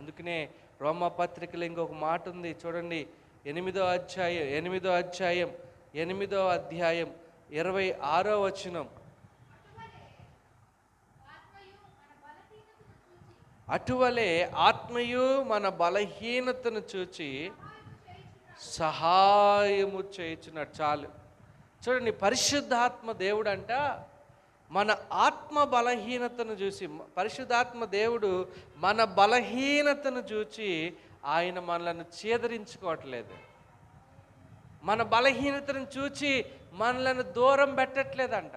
అందుకనే రోమపత్రికలో ఇంకొక మాట ఉంది. చూడండి ఎనిమిదో అధ్యాయం ఎనిమిదో అధ్యాయం ఎనిమిదో అధ్యాయం ఇరవై ఆరో వచనం. అటువలే ఆత్మయు మన బలహీనతను చూచి సహాయము చేయించినట్టు చాలు. చూడండి పరిశుద్ధాత్మ దేవుడు మన ఆత్మ బలహీనతను చూసి పరిశుద్ధాత్మ దేవుడు మన బలహీనతను చూచి ఆయన మనలను చేదరించుకోవట్లేదు. మన బలహీనతను చూచి మనలను దూరం పెట్టట్లేదంట.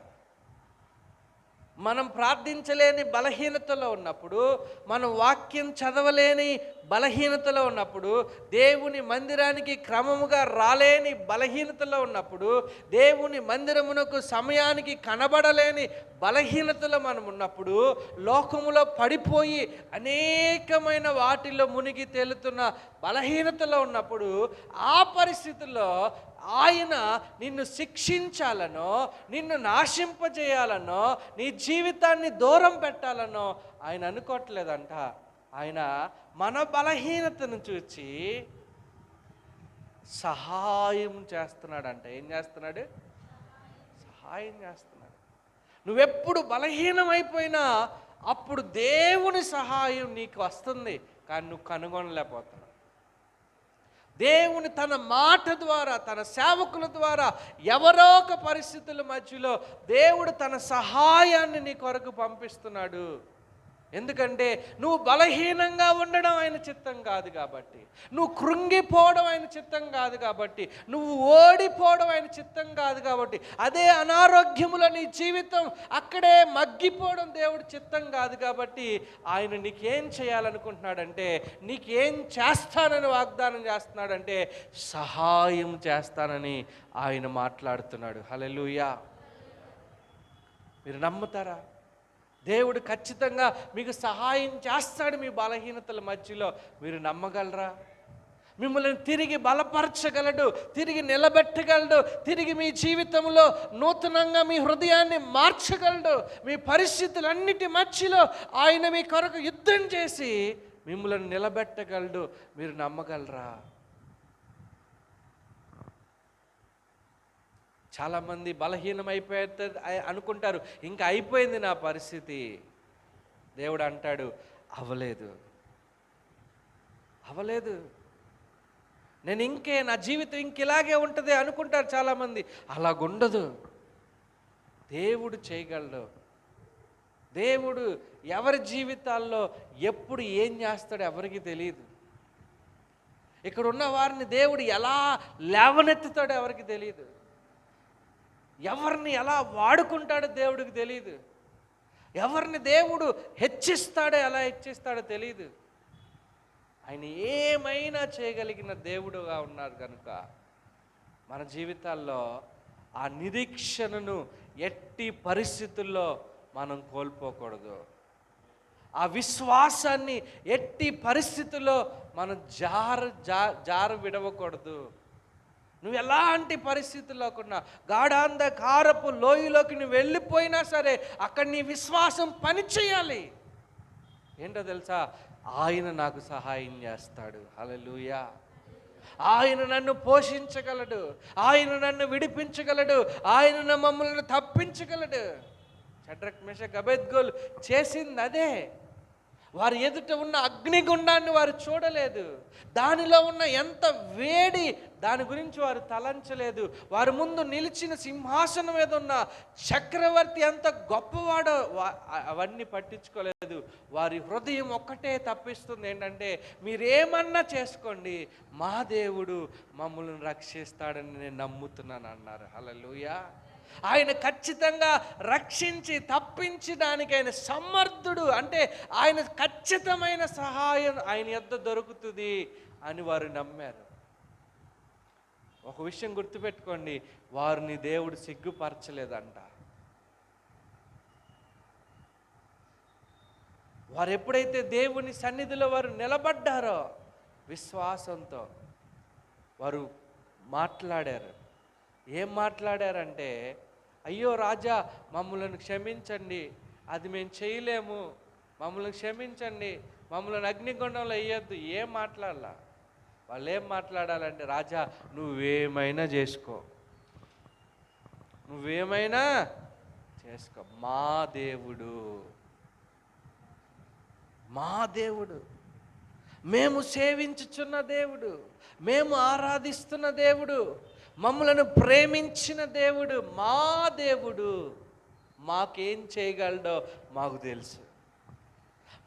మనం ప్రార్థించలేని బలహీనతలో ఉన్నప్పుడు మనం వాక్యం చదవలేని బలహీనతలో ఉన్నప్పుడు దేవుని మందిరానికి క్రమముగా రాలేని బలహీనతలో ఉన్నప్పుడు దేవుని మందిరమునకు సమయానికి కనబడలేని బలహీనతలో మనం ఉన్నప్పుడు లోకములో పడిపోయి అనేకమైన వాటిలో మునిగి తేలుతున్న బలహీనతలో ఉన్నప్పుడు ఆ పరిస్థితుల్లో ఆయన నిన్ను శిక్షించాలనో నిన్ను నాశింపజేయాలనో నీ జీవితాన్ని దూరం పెట్టాలనో ఆయన అనుకోవట్లేదంట. ఆయన మన బలహీనతను చూచి సహాయం చేస్తున్నాడంట. ఏం చేస్తున్నాడు? సహాయం చేస్తున్నాడు. నువ్వెప్పుడు బలహీనమైపోయినా అప్పుడు దేవుని సహాయం నీకు వస్తుంది. కానీ నువ్వు కనుగొనలేకపోతున్నావు. దేవుని తన మాట ద్వారా తన సేవకుల ద్వారా ఎవరో ఒక పరిస్థితుల మధ్యలో దేవుడు తన సహాయాన్ని నీ కొరకు పంపిస్తున్నాడు. ఎందుకంటే నువ్వు బలహీనంగా ఉండడం ఆయన చిత్తం కాదు కాబట్టి. నువ్వు కృంగిపోవడం ఆయన చిత్తం కాదు కాబట్టి. నువ్వు ఓడిపోవడం ఆయన చిత్తం కాదు కాబట్టి. అదే అనారోగ్యములో నీ జీవితం అక్కడే మగ్గిపోవడం దేవుడి చిత్తం కాదు కాబట్టి ఆయన నీకేం చేయాలనుకుంటున్నాడంటే నీకేం చేస్తానని వాగ్దానం చేస్తున్నాడంటే సహాయం చేస్తానని ఆయన మాట్లాడుతున్నాడు. హల్లెలూయా. మీరు నమ్ముతారా? దేవుడు ఖచ్చితంగా మీకు సహాయం చేస్తాడు మీ బలహీనతల మధ్యలో. మీరు నమ్మగలరా? మిమ్మల్ని తిరిగి బలపరచగలడు తిరిగి నిలబెట్టగలడు తిరిగి మీ జీవితంలో నూతనంగా మీ హృదయాన్ని మార్చగలడు. మీ పరిస్థితులన్నిటి మధ్యలో ఆయన మీ కొరకు యుద్ధం చేసి మిమ్మల్ని నిలబెట్టగలడు. మీరు నమ్మగలరా? చాలామంది బలహీనమైపోయే అనుకుంటారు ఇంకా అయిపోయింది నా పరిస్థితి. దేవుడు అంటాడు అవలేదు అవలేదు. నేను ఇంకే నా జీవితం ఇంక ఇలాగే ఉంటుంది అనుకుంటారు చాలామంది. అలాగుండదు. దేవుడు చేయగలడు. దేవుడు ఎవరి జీవితాల్లో ఎప్పుడు ఏం చేస్తాడో ఎవరికి తెలియదు ఇక్కడ ఉన్న వారిని దేవుడు ఎలా లేవనెత్తుతాడో ఎవరికి తెలియదు ఎవరిని ఎలా వాడుకుంటాడో దేవుడికి తెలియదు ఎవరిని దేవుడు హెచ్చిస్తాడో ఎలా హెచ్చిస్తాడో తెలియదు ఆయన ఏమైనా చేయగలిగిన దేవుడుగా ఉన్నారు కనుక మన జీవితాల్లో ఆ నిరీక్షణను ఎట్టి పరిస్థితుల్లో మనం కోల్పోకూడదు. ఆ విశ్వాసాన్ని ఎట్టి పరిస్థితుల్లో మనం జారు జా జారు విడవకూడదు నువ్వు ఎలాంటి పరిస్థితుల్లోకున్నా గాఢాంధకారపు లోయలోకి నువ్వు వెళ్ళిపోయినా సరే అక్కడ నీ విశ్వాసం పనిచేయాలి ఏంటో తెలుసా? ఆయన నాకు సహాయం చేస్తాడు. హల్లెలూయా. ఆయన నన్ను పోషించగలడు. ఆయన నన్ను విడిపించగలడు. ఆయన మమ్మల్ని తప్పించగలడు. షడ్రక్ మెషక్ అబెద్గోలు చేసింది అదే. వారి ఎదుట ఉన్న అగ్నిగుండాన్ని వారు చూడలేదు. దానిలో ఉన్న ఎంత వేడి దాని గురించి వారు తలంచలేదు. వారి ముందు నిలిచిన సింహాసనం మీద ఉన్న చక్రవర్తి ఎంత గొప్పవాడో అవన్నీ పట్టించుకోలేదు. వారి హృదయం ఒక్కటే తప్పిస్తుంది. ఏంటంటే మీరేమన్నా చేసుకోండి మా దేవుడు మమ్మల్ని రక్షిస్తాడని నేను నమ్ముతున్నాను అన్నారు. హలో ఆయన ఖచ్చితంగా రక్షించి తప్పించడానికి ఆయన సమర్థుడు. అంటే ఆయన ఖచ్చితమైన సహాయం ఆయన యొద్ద దొరుకుతుంది అని వారు నమ్మారు. ఒక విషయం గుర్తుపెట్టుకోండి వారిని దేవుడు సిగ్గుపరచలేదంట. వారు ఎప్పుడైతే దేవుని సన్నిధిలో వారు నిలబడ్డారో విశ్వాసంతో వారు మాట్లాడారు. ఏం మాట్లాడారంటే అయ్యో రాజా మమ్మల్ని క్షమించండి అది మేము చేయలేము. మమ్మల్ని క్షమించండి మమ్మల్ని అగ్నిగుండంలో వేయొద్దు. ఏం మాట్లాడాలా? వాళ్ళు ఏం మాట్లాడాలంటే రాజా నువ్వేమైనా చేసుకో. నువ్వేమైనా చేసుకో. మా దేవుడు. మా దేవుడు. మేము సేవించుచున్న దేవుడు. మేము ఆరాధిస్తున్న దేవుడు. మమ్మలను ప్రేమించిన దేవుడు మా దేవుడు మాకేం చేయగలడో మాకు తెలుసు.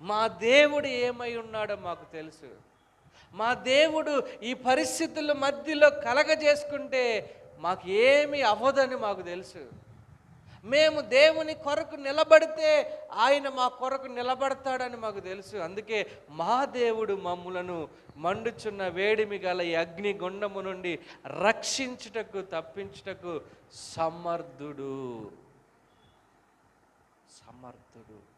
మా దేవుడు ఏమై ఉన్నాడో మాకు తెలుసు. మా దేవుడు ఈ పరిస్థితుల మధ్యలో కలగజేసుకుంటే మాకు ఏమి అవ్వదని మాకు తెలుసు. మేము దేవుని కొరకు నిలబడితే ఆయన మా కొరకు నిలబడతాడని మాకు తెలుసు. అందుకే మా దేవుడు మమ్ములను మండుచున్న వేడిమి గల ఈ అగ్ని గుండము నుండి రక్షించుటకు తప్పించుటకు సమర్థుడు. సమర్థుడు.